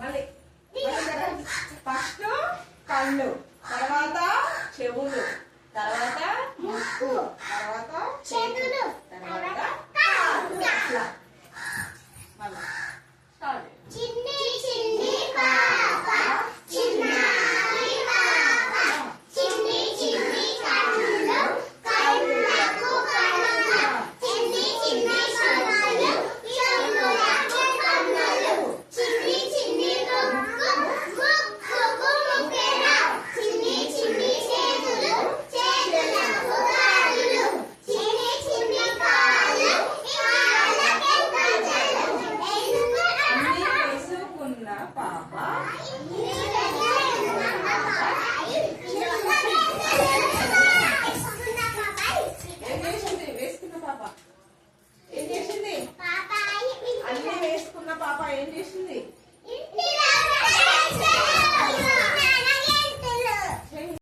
మళ్ళీ. ఫస్ట్ కళ్ళు తర్వాత చెవులు తర్వాత ముక్కు తర్వాత చేతులు తర్వాత orientation